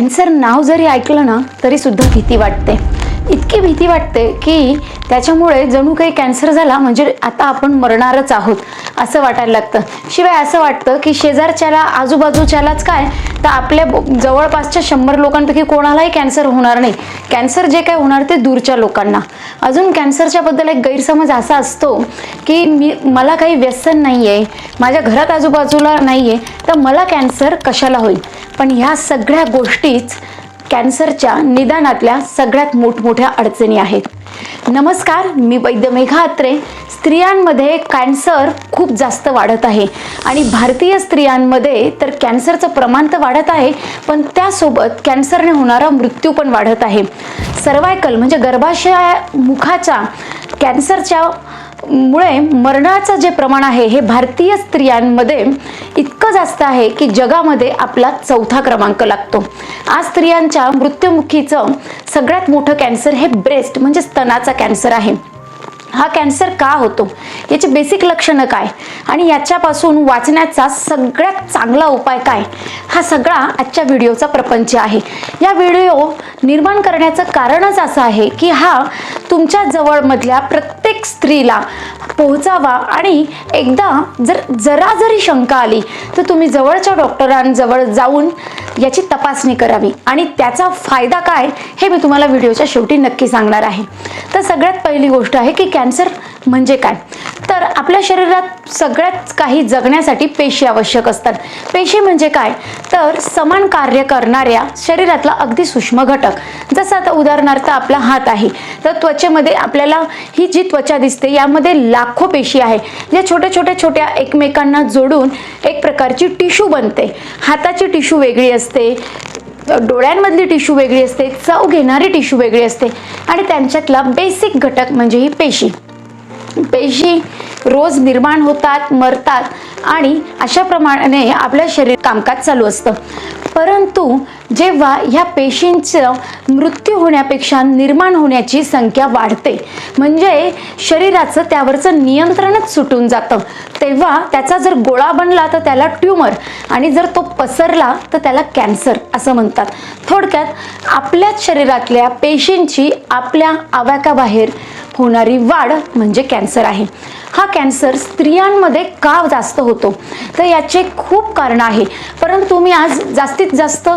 Cancer नाव जरी ऐकलं ना तरी सुद्धा भीती वाटते. इतकी भीती वाटते की त्याच्यामुळे जणू काही कॅन्सर झाला म्हणजे आता आपण मरणारच आहोत असं वाटायला लागतं. शिवाय असं वाटतं की शेजारच्याला आजूबाजूच्यालाच काय तर आपल्या जवळपासच्या शंभर लोकांपैकी कोणालाही कॅन्सर होणार नाही. कॅन्सर जे काय होणार ते दूरच्या लोकांना. अजून कॅन्सरच्या बद्दल एक गैरसमज असा असतो की मी मला काही व्यसन नाही आहे माझ्या घरात आजूबाजूला नाही आहे तर मला कॅन्सर कशाला होईल? पण ह्या सगळ्या गोष्टीच कॅन्सरच्या निदानातल्या सगळ्यात मोठमोठ्या अडचणी आहेत. नमस्कार मी वैद्य मेघा अत्रे स्त्रियांमध्ये कॅन्सर खूप जास्त वाढत आहे. आणि भारतीय स्त्रियांमध्ये तर कॅन्सरचं प्रमाण तर वाढत आहे पण त्यासोबत कॅन्सरने होणारा मृत्यू पण वाढत आहे. सर्वायकल म्हणजे गर्भाशय मुखाच्या कॅन्सरच्या मुळे मरणाचं जे प्रमाण आहे हे भारतीय स्त्रियांमध्ये इतकं जास्त आहे की जगामध्ये आपला चौथा क्रमांक लागतो. आज स्त्रियांच्या मृत्युमुखीचं सगळ्यात मोठं कॅन्सर हे ब्रेस्ट म्हणजे स्तनाचा कॅन्सर आहे. हा कॅन्सर का होतो? याची बेसिक लक्षणं काय? आणि याच्यापासून वाचण्याचा सगळ्यात चांगला उपाय काय? हा सगळा आजच्या व्हिडिओचा प्रपंच आहे. या व्हिडिओ निर्माण करण्याचं कारणच असं आहे की हा तुमच्या जवळमधल्या प्रत्येक स्त्रीला पोहोचावा आणि एकदा जर जरा जरी शंका आली तर तुम्ही जवळच्या डॉक्टरांजवळ जाऊन याची तपासणी करावी. आणि त्याचा फायदा काय हे मी तुम्हाला व्हिडिओच्या शेवटी नक्की सांगणार आहे. तर सगळ्यात पहिली गोष्ट आहे की कॅन्सर म्हणजे काय? तर आपल्या शरीरात सगळ्यात काही जगण्यासाठी पेशी आवश्यक असतात. पेशी म्हणजे काय? तर समान कार्य करणाऱ्या शरीरातला अगदी सूक्ष्म घटक. जसं आता उदाहरणार्थ आपला हात आहे. तर त्वचेमध्ये आपल्याला ही जी त्वचा दिसते यामध्ये लाखो पेशी आहे ज्या छोट्या छोट्या छोट्या एकमेकांना जोडून एक प्रकारची टिश्यू बनते. हाताची टिश्यू वेगळी असते. डोळ्यांमधली टिश्यू वेगळी असते चव घेणारी टिश्यू वेगळी असते आणि त्यांच्यातला बेसिक घटक म्हणजे ही पेशी. पेशी रोज निर्माण होतात मरतात आणि अशा प्रमाणे आपलं शरीर कामकाज चालू असतं. परंतु जेव्हा ह्या पेशींचं मृत्यू होण्यापेक्षा निर्माण होण्याची संख्या वाढते म्हणजे शरीराचं त्यावरचं नियंत्रणच सुटून जातं. तेव्हा त्याचा जर गोळा बनला तर त्याला ट्यूमर आणि जर तो पसरला तर त्याला कॅन्सर असं म्हणतात. थोडक्यात आपल्याच शरीरातल्या पेशींची आपल्या आवाक्याबाहेर होणारी वाढ म्हणजे कॅन्सर आहे. हा कॅन्सर स्त्रियांमध्ये का जास्त होतो? तर याचे खूप कारण आहे. परंतु मी आज जास्तीत जास्त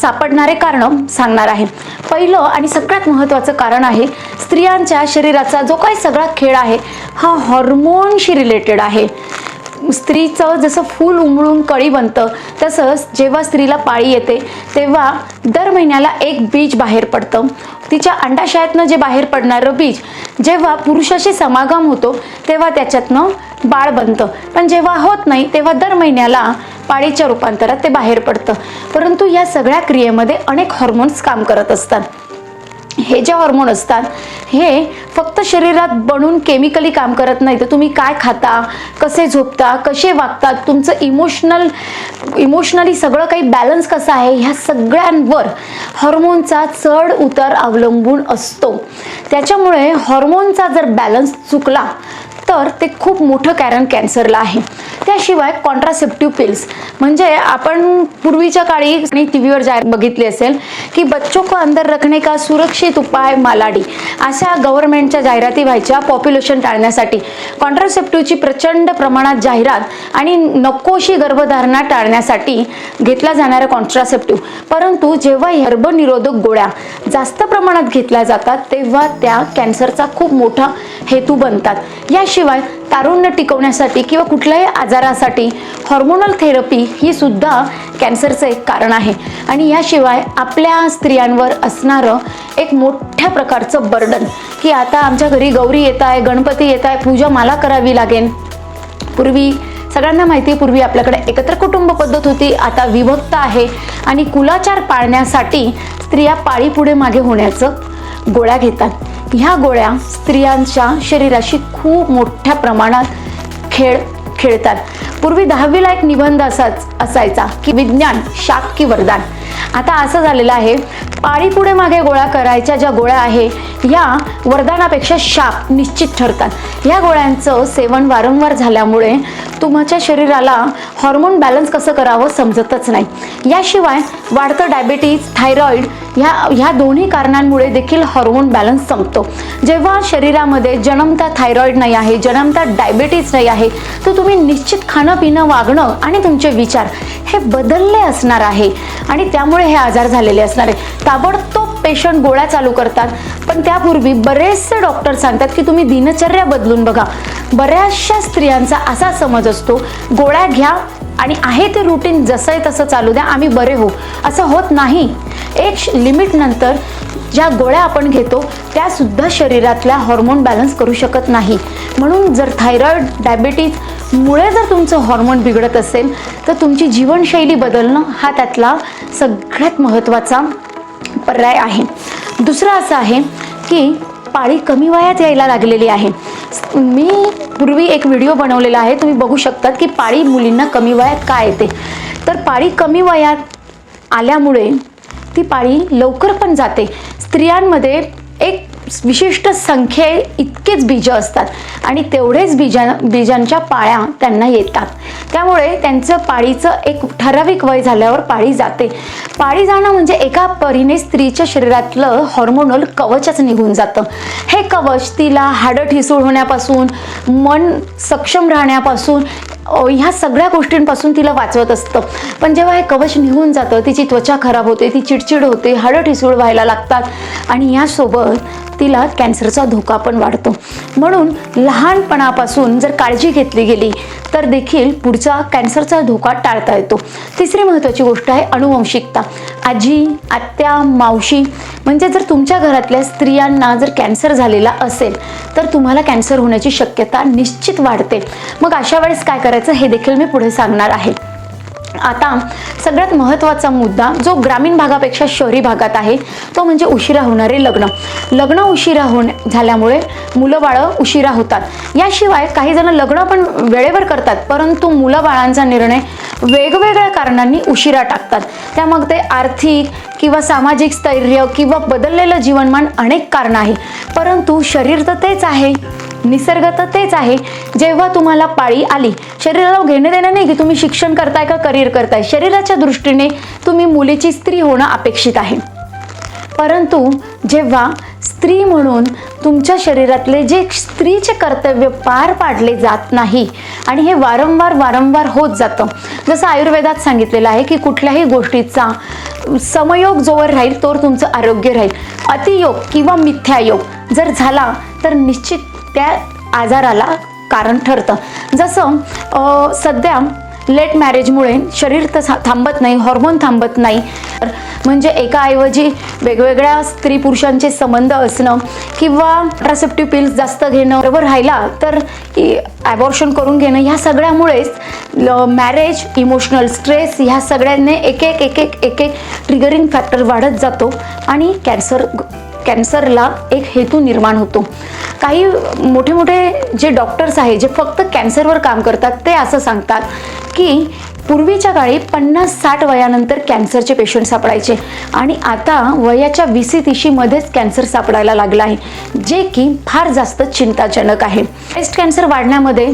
सापडणारे कारण सांगणार आहे. पहिलं आणि सगळ्यात महत्त्वाचं कारण आहे स्त्रियांच्या शरीराचा जो काही सगळा खेळ आहे हा हॉर्मोनशी रिलेटेड आहे. स्त्रीचं जसं फूल उमळून कळी बनतं तसंच जेव्हा स्त्रीला पाळी येते तेव्हा दर महिन्याला एक बीज बाहेर पडतं. तिच्या अंडाशयातनं जे बाहेर पडणारं बीज जेव्हा पुरुषाशी समागम होतो तेव्हा त्याच्यातनं बाळ बनतं. पण जेव्हा होत नाही तेव्हा दर महिन्याला पाळीच्या रूपांतरात ते बाहेर पडतं. परंतु या सगळ्या क्रियेमध्ये अनेक हॉर्मोन्स काम करत असतात. हे जे हॉर्मोन असतात हे फक्त शरीरात बनून केमिकली काम करत नाही. तर तुम्ही काय खाता कसे झोपता कसे वागतात तुमचं इमोशनल इमोशनली सगळं काही बॅलन्स कसं आहे ह्या सगळ्यांवर हॉर्मोनचा चढ उतार अवलंबून असतो. त्याच्यामुळे हॉर्मोनचा जर बॅलन्स चुकला तर ते खूप मोठं कारण कॅन्सरला आहे. त्याशिवाय कॉन्ट्रासेप्टिव्ह पिल्स म्हणजे आपण पूर्वीच्या काळी आणि टी व्हीवर जाहीर बघितली असेल की बच्चों को अंदर रखने का सुरक्षित उपाय मालाडी? अशा गव्हर्नमेंटच्या जाहिराती व्हायच्या पॉप्युलेशन टाळण्यासाठी. कॉन्ट्रासेप्टिव्हची प्रचंड प्रमाणात जाहिरात आणि नकोशी गर्भधारणा टाळण्यासाठी घेतला जाणारा कॉन्ट्रासेप्टिव्ह परंतु जेव्हा गर्भनिरोधक गोळ्या जास्त प्रमाणात घेतल्या जातात तेव्हा त्या कॅन्सरचा खूप मोठा हेतू बनतात. याशिवाय तारुण्य टिकवण्यासाठी किंवा कुठल्याही आजारासाठी हॉर्मोनल थेरपी ही सुद्धा कॅन्सरचं एक कारण आहे. आणि याशिवाय आपल्या स्त्रियांवर असणारं एक मोठ्या प्रकारचं बर्डन की आता आमच्या घरी गौरी येत आहे गणपती येत आहे पूजा मला करावी लागेल. पूर्वी सगळ्यांना माहिती पूर्वी आपल्याकडे एकत्र कुटुंब पद्धत होती आता विभक्त आहे. आणि कुलाचार पाळण्यासाठी स्त्रिया पाळीपुढे मागे होण्याचं गोळ्या घेतात. ह्या गोळ्या स्त्रियांच्या शरीराशी खूप मोठ्या प्रमाणात खेळ खेळतात. पूर्वी दहावीला एक निबंध असाच असायचा की विज्ञान शाप की वरदान. आता असं झालेलं आहे पाळी पुढे मागे गोळा करायच्या ज्या गोळ्या आहे या वरदानापेक्षा शाप निश्चित ठरतात. या गोळ्यांचं सेवन वारंवार झाल्यामुळे तुमच्या शरीराला हॉर्मोन बॅलन्स कसं करावं समजतच नाही. याशिवाय वाढतं डायबिटीज थायरॉईड ह्या ह्या दोन्ही कारणांमुळे देखील हॉर्मोन बॅलन्स संपतो. जेव्हा शरीरामध्ये जन्मता थायरॉईड नाही आहे जन्मता डायबिटीज नाही आहे तर तुम्ही निश्चित खाणं पिणं वागणं आणि तुमचे विचार हे बदलले असणार आहे. आणि त्यामुळे हे आजार झालेले असणार आहे. ताबडतोब पेशंट गोळ्या चालू करतात. पण त्यापूर्वी बरेचसे डॉक्टर सांगतात की तुम्ही दिनचर्या बदलून बघा. बऱ्याचशा स्त्रियांचा असा समज असतो गोळ्या घ्या आणि आहे ते रुटीन जसं आहे तसं चालू द्या आम्ही बरे हो. असं होत नाही. एक लिमिट नंतर ज्या गोळ्या आपण घेतो त्या सुद्धा शरीरातल्या हॉर्मोन बॅलन्स करू शकत नाही. म्हणून जर थायरॉईड डायबिटीज मुळे जर तुमचं हॉर्मोन बिघडत असेल तर तुमची जीवनशैली बदलणं हा त्यातला सगळ्यात महत्त्वाचा पर्याय आहे. दुसरं असं आहे की पाळी कमी वयात यायला लागलेली आहे. मी पूर्वी एक व्हिडिओ बनवलेला आहे तुम्ही बघू शकतात की पाळी मुलींना कमी वयात का येते. तर पाळी कमी वयात आल्यामुळे ती पाळी लवकर पण जाते. स्त्रियांमध्ये एक विशिष्ट संख्ये इतकेच बीज असतात. आणि तेवढेच बीजा बीजांच्या पाळ्या त्यांना येतात. त्यामुळे त्यांचं पाळीचं एक ठराविक वय झाल्यावर पाळी जाते. पाळी जाणं म्हणजे एका परीने स्त्रीच्या शरीरातलं हॉर्मोनल कवचच निघून जातं. हे कवच तिला हाडं ठिसूळ होण्यापासून मन सक्षम राहण्यापासून ह्या सगळ्या गोष्टींपासून तिला वाचवत असतं. पण जेव्हा हे कवच निघून जातं तिची त्वचा खराब होते ती चिडचिड होते हाडं ठिसूळ व्हायला लागतात. आणि यासोबत तिला कॅन्सरचा धोका पण वाढतो. म्हणून लहानपणापासून जर काळजी घेतली गेली तर देखील पुढचा कॅन्सरचा धोका टाळता येतो. तिसरी महत्त्वाची गोष्ट आहे अनुवंशिकता. आजी आत्या मावशी म्हणजे जर तुमच्या घरातल्या स्त्रियांना जर कॅन्सर झालेला असेल तर तुम्हाला कॅन्सर होण्याची शक्यता निश्चित वाढते. मग अशा वेळेस काय करायचं हे देखील मी पुढे सांगणार आहे. आता सगळ्यात महत्त्वाचा मुद्दा जो ग्रामीण भागापेक्षा शहरी भागात आहे तो म्हणजे उशिरा होणारे लग्न. लग्न उशिरा होण झाल्यामुळे मुलं बाळं उशिरा होतात. याशिवाय काही जण लग्न पण वेळेवर करतात परंतु मुलं बाळांचा निर्णय वेगवेगळ्या कारणांनी उशिरा टाकतात. त्या मग ते आर्थिक किंवा सामाजिक स्थैर्य किंवा बदललेलं जीवनमान अनेक कारणं आहे. परंतु शरीर तर तेच आहे. निसर्ग तर तेच आहे. जेव्हा तुम्हाला पाळी आली शरीराला घेणं देणं नाही की तुम्ही शिक्षण करताय का करिअर करताय शरीराच्या दृष्टीने तुम्ही मुलीची स्त्री होणं अपेक्षित आहे. परंतु जेव्हा स्त्री म्हणून तुमच्या शरीरातले जे स्त्रीचे कर्तव्य पार पाडले जात नाही आणि हे वारंवार वारंवार होत जातं. जसं आयुर्वेदात सांगितलेलं आहे की कुठल्याही गोष्टीचा समयोग जोवर राहील तोवर तुमचं आरोग्य राहील. अतियोग किंवा मिथ्यायोग जर झाला तर निश्चित त्या आजाराला कारण ठरतं. जसं सध्या लेट मॅरेजमुळे शरीर तर थांबत नाही हॉर्मोन थांबत नाही. म्हणजे एकाऐवजी वेगवेगळ्या स्त्री पुरुषांचे संबंध असणं किंवा कॉन्ट्रासेप्टिव्ह पिल्स जास्त घेणं बरोबर राहिला तर ॲबॉर्शन करून घेणं ह्या सगळ्यामुळेच मॅरेज इमोशनल स्ट्रेस ह्या सगळ्यांनी एक एक एक एक एक एक ट्रिगरिंग फॅक्टर वाढत जातो आणि कॅन्सर कॅन्सरला एक हेतू निर्माण होतो. काही मोठे मोठे जे डॉक्टर्स आहे जे फक्त कॅन्सरवर काम करतात ते असं सांगतात की पूर्वीच्या काळी पन्नास साठ वयानंतर कॅन्सरचे पेशंट सापडायचे. आणि आता वयाच्या विसी तिशीमध्येच कॅन्सर सापडायला लागला आहे जे की फार जास्त चिंताजनक आहे. ब्रेस्ट कॅन्सर वाढण्यामध्ये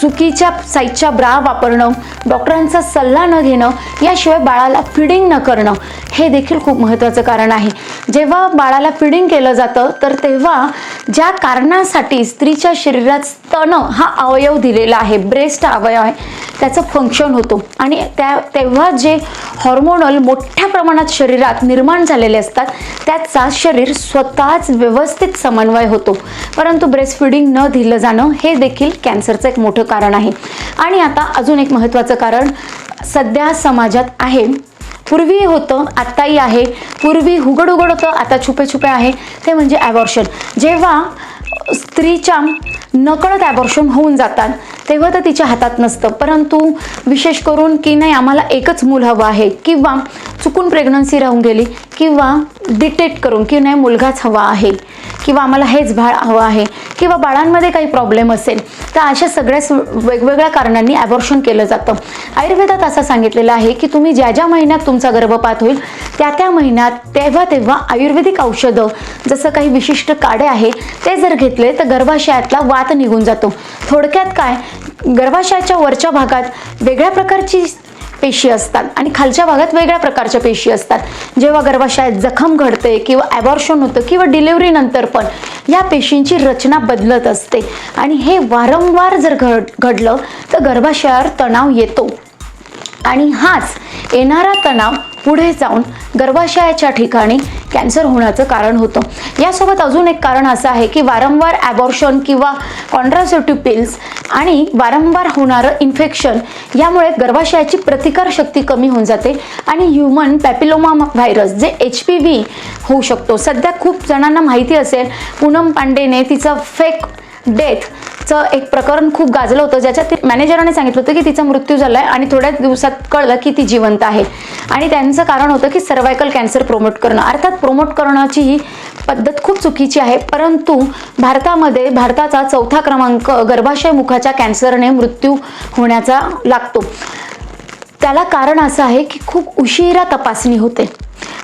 चुकीच्या साईजच्या ब्रा वापरणं डॉक्टरांचा सल्ला न घेणं याशिवाय बाळाला फिडिंग न करणं हे देखील खूप महत्त्वाचं कारण आहे. जेव्हा बाळाला फिडिंग केलं जातं तर तेव्हा ज्या कारणासाठी स्त्रीच्या शरीरात स्तन हा अवयव दिलेला आहे ब्रेस्ट अवयव आहे त्याचं फंक्शन होतो. आणि त्या तेव्हा जे हॉर्मोनल मोठ्या प्रमाणात शरीरात निर्माण झालेले असतात त्याचा शरीर स्वतःच व्यवस्थित समन्वय होतो. परंतु ब्रेस्ट फिडिंग न दिलं जाणं हे देखील कॅन्सरचं एक मोठं कारण आहे. आणि आता अजून एक महत्त्वाचं कारण सध्या समाजात आहे. पूर्वी होतं आत्ताही आहे. पूर्वी हुगड उघड होतं आता छुपे छुपे आहे. ते म्हणजे ॲबॉर्शन जेव्हा स्त्रीच्या नकळत ॲबॉर्शन होऊन जातात. तेव्हा तर तिच्या हातात नसतं. परंतु विशेष करून की नाही आम्हाला एकच मूल हवं आहे. किंवा चुकून प्रेग्नन्सी राहून गेली किंवा डिटेक्ट करून की नाही मुलगाच हवा आहे. किंवा आम्हाला हेच बाळ हवं आहे. किंवा बाळांमध्ये काही प्रॉब्लेम असेल तर अशा सगळ्याच वेगवेगळ्या कारणांनी ॲबॉर्शन केलं जातं. आयुर्वेदात असं सांगितलेलं आहे की तुम्ही ज्या ज्या महिन्यात तुमचा गर्भपात होईल त्या त्या महिन्यात तेव्हा तेव्हा आयुर्वेदिक औषधं जसं काही विशिष्ट काढे आहे ते जर घेतले तर गर्भाशयातला वात निघून जातो. थोडक्यात काय? गर्भाशयाच्या वरच्या भागात वेगळ्या प्रकारची पेशी असतात आणि खालच्या भागात वेगळ्या प्रकारच्या पेशी असतात. जेव्हा गर्भाशयात जखम घडते किंवा ॲबॉर्शन होतं किंवा डिलिव्हरीनंतर पण या पेशींची रचना बदलत असते. आणि हे वारंवार जर घड घडलं तर गर्भाशयावर तणाव येतो. आणि हाच येणारा तणाव पुढे जाऊन गर्भाशयाच्या ठिकाणी कॅन्सर होण्याचं कारण होतं. यासोबत अजून एक कारण असं आहे की वारंवार ॲबॉर्शन किंवा कॉन्ट्रासेप्टिव्ह पिल्स आणि वारंवार होणारं इन्फेक्शन यामुळे गर्भाशयाची प्रतिकारशक्ती कमी होऊन जाते आणि ह्युमन पॅपिलोमा व्हायरस जे एच पी व्ही होऊ शकतो. सध्या खूप जणांना माहिती असेल पूनम पांडेने तिचा फेक डेथचं एक प्रकरण खूप गाजलं होतं ज्याच्यात मॅनेजराने सांगितलं होतं की तिचा मृत्यू झाला आहे आणि थोड्याच दिवसात कळलं की ती जिवंत आहे. आणि त्यांचं कारण होतं की सर्वायकल कॅन्सर प्रोमोट करणं. अर्थात प्रोमोट करण्याची ही पद्धत खूप चुकीची आहे परंतु भारतामध्ये भारताचा चौथा क्रमांक गर्भाशय मुखाच्या कॅन्सरने मृत्यू होण्याचा लागतो. त्याला कारण असं आहे की खूप उशिरा तपासणी होते.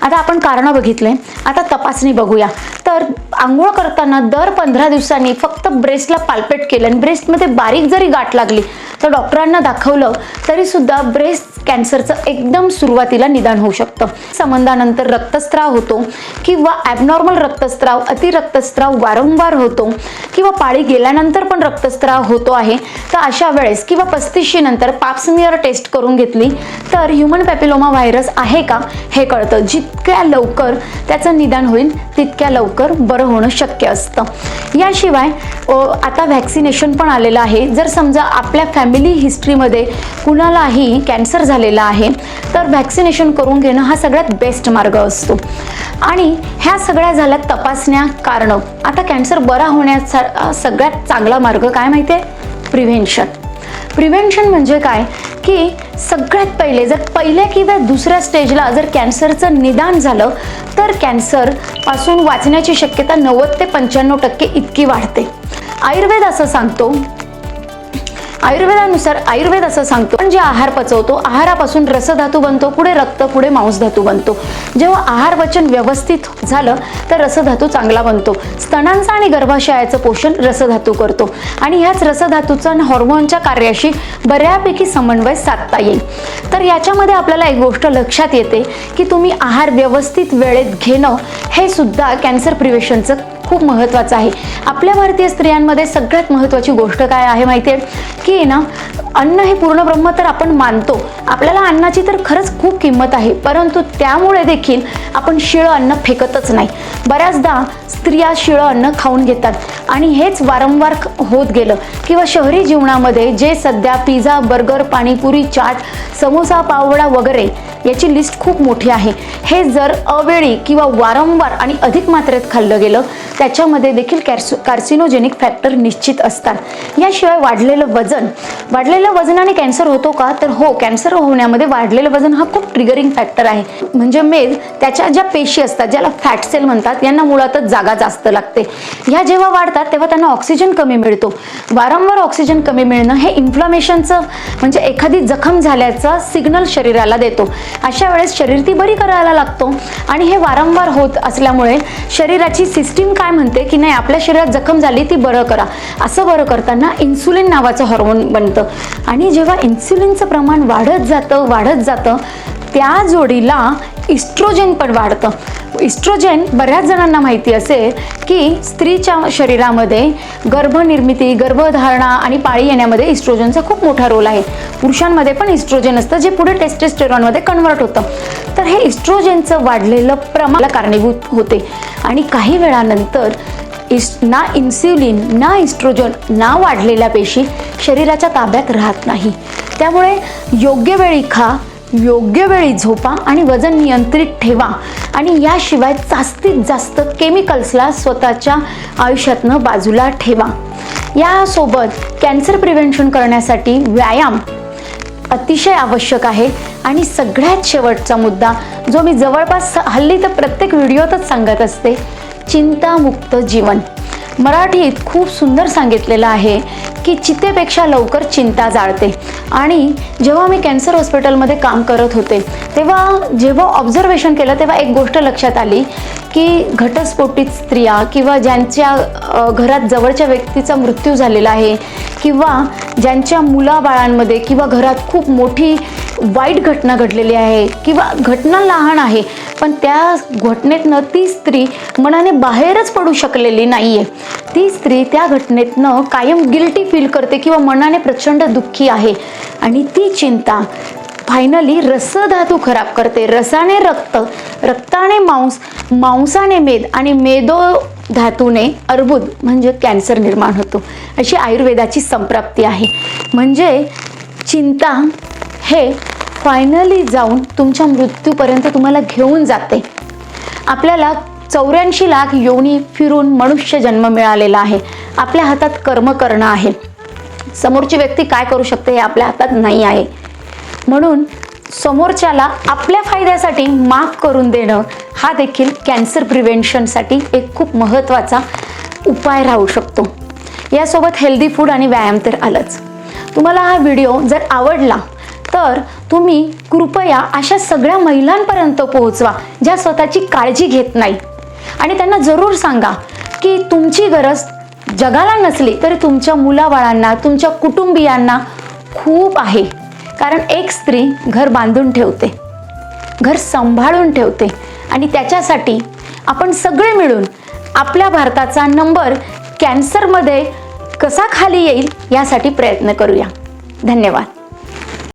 आता आपण कारणं बघितले. आता तपासणी बघूया. तर आंघोळ करताना दर पंधरा दिवसांनी फक्त ब्रेस्टला पालपेट केलं आणि ब्रेस्टमध्ये बारीक जरी गाठ लागली तर डॉक्टरांना दाखवलं तरीसुद्धा ब्रेस्ट कॅन्सरचं एकदम सुरुवातीला निदान होऊ शकतं. संबंधानंतर रक्तस्राव होतो किंवा ॲबनॉर्मल रक्तस्राव अतिरक्तस्त्राव वारंवार होतो किंवा पाळी गेल्यानंतर पण रक्तस्राव होतो आहे तर अशा वेळेस किंवा पस्तीसशी नंतर पाप्समियर टेस्ट करून घेतली तर ह्युमन पॅपिलोमा व्हायरस आहे का? हे कळतं. जी जितक्या लवकर त्याचं निदान होईल तितक्या लवकर बरं होणं शक्य असतं. याशिवाय आता व्हॅक्सिनेशन पण आलेलं आहे. जर समजा आपल्या फॅमिली हिस्ट्रीमध्ये कुणालाही कॅन्सर झालेला आहे तर व्हॅक्सिनेशन करून घेणं हा सगळ्यात बेस्ट मार्ग असतो. आणि ह्या सगळ्या झाल्या तपासण्या कारणं. आता कॅन्सर बरा होण्याचा सगळ्यात चांगला मार्ग काय माहिती आहे प्रिव्हेन्शन प्रिव्हेन्शन म्हणजे काय? की सगळ्यात पहिले जर पहिल्या किंवा दुसऱ्या स्टेजला जर कॅन्सरचं निदान झालं तर कॅन्सरपासून वाचण्याची शक्यता नव्वद ते पंच्याण्णव टक्के इतकी वाढते. आयुर्वेद असं सांगतो आयुर्वेदानुसार आयुर्वेद असं सांगतो पण जे आहार पचवतो आहारापासून रसधातू बनतो पुढे रक्त पुढे मांसधातू बनतो. जेव्हा आहार वचन व्यवस्थित झालं तर रसधातू चांगला बनतो. स्तनांचा आणि गर्भाशयाचं पोषण रसधातू करतो. आणि ह्याच रसधातूचा आणि हॉर्मोनच्या कार्याशी बऱ्यापैकी समन्वय साधता येईल. तर याच्यामध्ये आपल्याला एक गोष्ट लक्षात येते की तुम्ही आहार व्यवस्थित वेळेत घेणं हे सुद्धा कॅन्सर प्रिव्हेशनचं खूप महत्त्वाचं आहे. आपल्या भारतीय स्त्रियांमध्ये सगळ्यात महत्त्वाची गोष्ट काय आहे माहिती आहे? की ना अन्न हे पूर्ण ब्रह्म तर आपण मानतो. आपल्याला अन्नाची तर खरंच खूप किंमत आहे. परंतु त्यामुळे देखील आपण शिळं अन्न फेकतच नाही. बऱ्याचदा स्त्रिया शिळं अन्न खाऊन घेतात. आणि हेच वारंवार होत गेलं. किंवा शहरी जीवनामध्ये जे सध्या पिझ्झा बर्गर पाणीपुरी चाट समोसा पावडा वगैरे याची लिस्ट खूप मोठी आहे. हे जर अवेळी किंवा वारंवार आणि अधिक मात्रेत खाल्लं गेलं त्याच्यामध्ये देखील कॅर्सो कार्सिनोजेनिक फॅक्टर निश्चित असतात. याशिवाय वाढलेलं वजन वाढलेलं वजनाने कॅन्सर होतो का? तर हो कॅन्सर होण्यामध्ये वाढलेलं वजन हा खूप ट्रिगरिंग फॅक्टर आहे. म्हणजे मेद त्याच्या ज्या पेशी असतात ज्याला फॅट सेल म्हणतात यांना मुळातच जागा जास्त लागते. ह्या जेव्हा वाढतात तेव्हा त्यांना ऑक्सिजन कमी मिळतो. वारंवार ऑक्सिजन कमी मिळणं हे इन्फ्लमेशनचं म्हणजे एखादी जखम झाल्याचा सिग्नल शरीराला देतो. अशा वेळेस शरीर ती बरी करायला लागतो. आणि हे वारंवार होत असल्यामुळे शरीराची सिस्टीम काय काय म्हणते की नाही आपल्या शरीरात जखम झाली ती बरं करा. असं बरं करताना इन्सुलिन नावाचं हॉर्मोन बनतं. आणि जेव्हा इन्सुलिनचं प्रमाण वाढत जातं वाढत जातं त्या जोडीला इस्ट्रोजेन पण वाढतं. इस्ट्रोजेन बऱ्याच जणांना माहिती असेल की स्त्रीच्या शरीरामध्ये गर्भनिर्मिती गर्भधारणा आणि पाळी येण्यामध्ये इस्ट्रोजनचा खूप मोठा रोल आहे. पुरुषांमध्ये पण इस्ट्रोजेन असतं जे पुढे टेस्टेस्टेरॉनमध्ये कन्वर्ट होतं. तर हे इस्ट्रोजेनचं वाढलेलं प्रमाण कारणीभूत होते. आणि काही वेळानंतर इस ना इन्स्युलिन ना इस्ट्रोजन ना वाढलेल्या पेशी शरीराच्या ताब्यात राहत नाही. त्यामुळे योग्य वेळी खा योग्य वेळी झोपा आणि वजन नियंत्रित ठेवा. आणि याशिवाय जास्तीत जास्त केमिकल्सला स्वतःच्या आयुष्यातनं बाजूला ठेवा. यासोबत कॅन्सर प्रिव्हेन्शन करण्यासाठी व्यायाम अतिशय आवश्यक आहे. आणि सगळ्यात शेवटचा मुद्दा जो मी जवळपास हल्ली तर प्रत्येक व्हिडिओतच सांगत असते चिंतामुक्त जीवन. मराठीत खूप सुंदर सांगितलेलं आहे की चितेपेक्षा लवकर चिंता जाळते. आणि जेव्हा मी कॅन्सर हॉस्पिटलमध्ये काम करत होते तेव्हा जेव्हा ऑब्झर्वेशन केलं तेव्हा एक गोष्ट लक्षात आली की घटस्फोटित स्त्रिया किंवा ज्यांच्या घरात जवळच्या व्यक्तीचा मृत्यू झालेला आहे किंवा ज्यांच्या मुलाबाळांमध्ये किंवा घरात खूप मोठी वाईट घटना घडलेली आहे किंवा घटना लहान आहे पण त्या घटनेतनं ती स्त्री मनाने बाहेरच पडू शकलेली नाही आहे ती स्त्री त्या घटनेतनं कायम गिल्टी फील करते किंवा मनाने प्रचंड दुःखी आहे. आणि ती चिंता फायनली रसधातू खराब करते. रसाने रक्त रक्ताने मांस मांसाने मेद आणि मेदो धातूने अर्बुद म्हणजे कॅन्सर निर्माण होतो. अशी आयुर्वेदाची संप्राप्ती आहे. म्हणजे चिंता हे फायनली जाऊन तुमच्या मृत्यूपर्यंत तुम्हाला घेऊन जाते. आपल्याला चौऱ्याऐंशी लाख योनी फिरून मनुष्य जन्म मिळालेला आहे. आपल्या हातात कर्म करणं आहे. समोरची व्यक्ती काय करू शकते हे आपल्या हातात नाही आहे. म्हणून समोरच्याला आपल्या फायद्यासाठी माफ करून देणं हा देखील कॅन्सर प्रिव्हेन्शनसाठी एक खूप महत्त्वाचा उपाय राहू शकतो. यासोबत हेल्दी फूड आणि व्यायाम तर आलंच. तुम्हाला हा व्हिडिओ जर आवडला तर तुम्ही कृपया अशा सगळ्या महिलांपर्यंत पोहोचवा ज्या स्वतःची काळजी घेत नाही. आणि त्यांना जरूर सांगा की तुमची गरज जगाला नसली तरी तुमच्या मुलाबाळांना तुमच्या कुटुंबियांना खूप आहे. कारण एक स्त्री घर बांधून ठेवते घर सांभाळून ठेवते. आणि त्याच्यासाठी आपण सगळे मिळून आपल्या भारताचा नंबर कॅन्सरमध्ये कसा खाली येईल यासाठी प्रयत्न करूया. धन्यवाद.